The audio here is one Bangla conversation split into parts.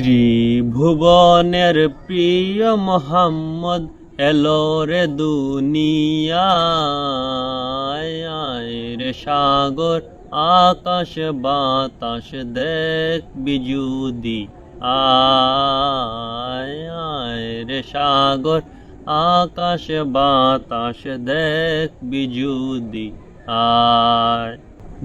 ত্রিভুবনের প্রিয় মোহাম্মদ এলো রে দুনিয়ায়। রে সাগর, আকাশ, বাতাস, দেখ বিজুদি আয় রে সাগর, আকাশ, বাতাস, দেখ বিজুদি আয়,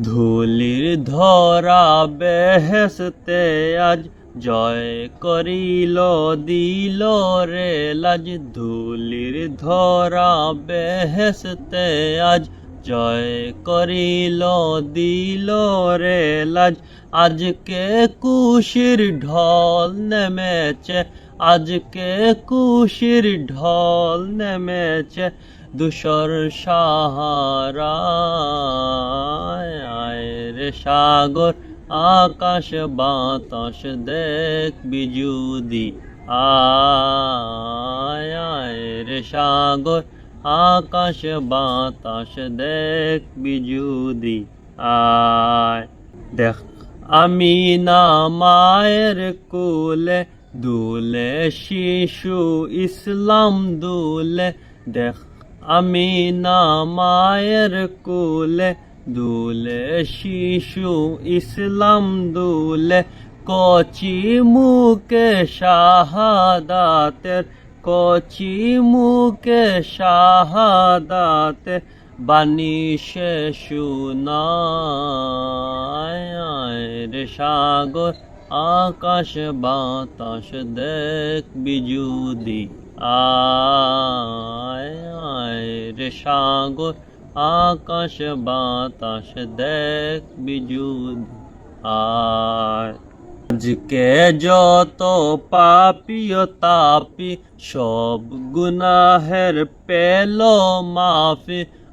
ধুলির ধরা বেহেসতে আজ জয় করিল, দিল রে লাজ, ধুলির ধরা বেহেসতে আজ। জয় করিল, দিল রে লাজ, আজকে কুশির ঢল নেমেছে। আজকে কুশির ঢল নেমেছে দুসর সাহারা আয় রে সাগর আকাশ বাতাস দেখ বিজুদি। আয় রে সাগর, আকাশ বাতাস দেখ বিজুদি। আয়, দেখ আমি না মায়ের কোলে দুলে শিশু ইসলাম দুলে। দেখ আমি না মায়ের কোলে দুলে শিশু ইসলাম দুলে কচি মুকে শাহাদাতের, কচি মুকে শাহাদাতের বাণী শুনায়। রে সাগর আকাশ বাতাস দেখ বিজুদি আয়। রে সাগর আকাশ বাতাস দেখ বিজুদ আর আজকে যত পাপিও তাপি সব গুনাহের পেল মাফি।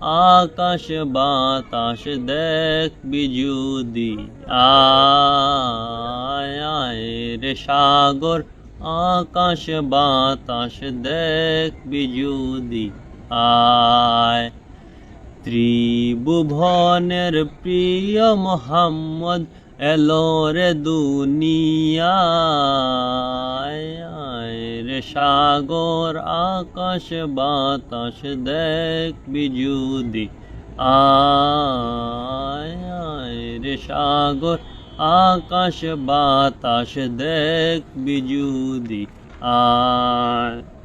আকাশ বাতাস দেখ বিজুদি, আয় রে সাগর, আকাশ বাতাস দেখ বিজুদি, আয়। ত্রিভুবনের প্রিয় মোহাম্মদ এলো রে দুনিয়ায় সাগর আকাশ বাতাস দেখ বিজুদি আয় সাগর আকাশ বাতাস দেখ বিজুদি আয়।